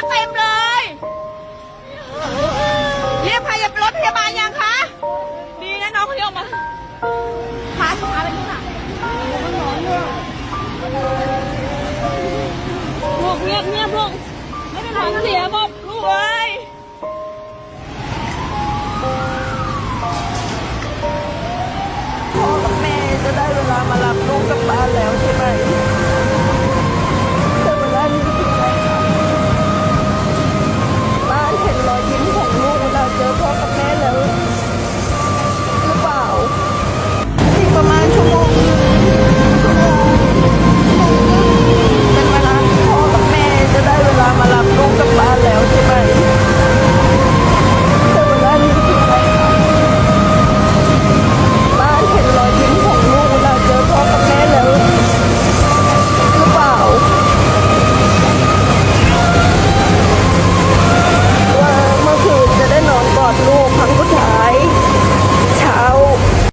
ถเต็มเลยเรียกพยาบาลรถพยาบาลยังคะ ดีนะน้องเขาเรียกอมาพาพาไปดูหน่ะลูกเงียบเงียบลูกไม่เป็นไรเสียหมดลูกเอ้ยพ่อกับแม่จะได้เวลามารับลูกกลับบ้านแล้ว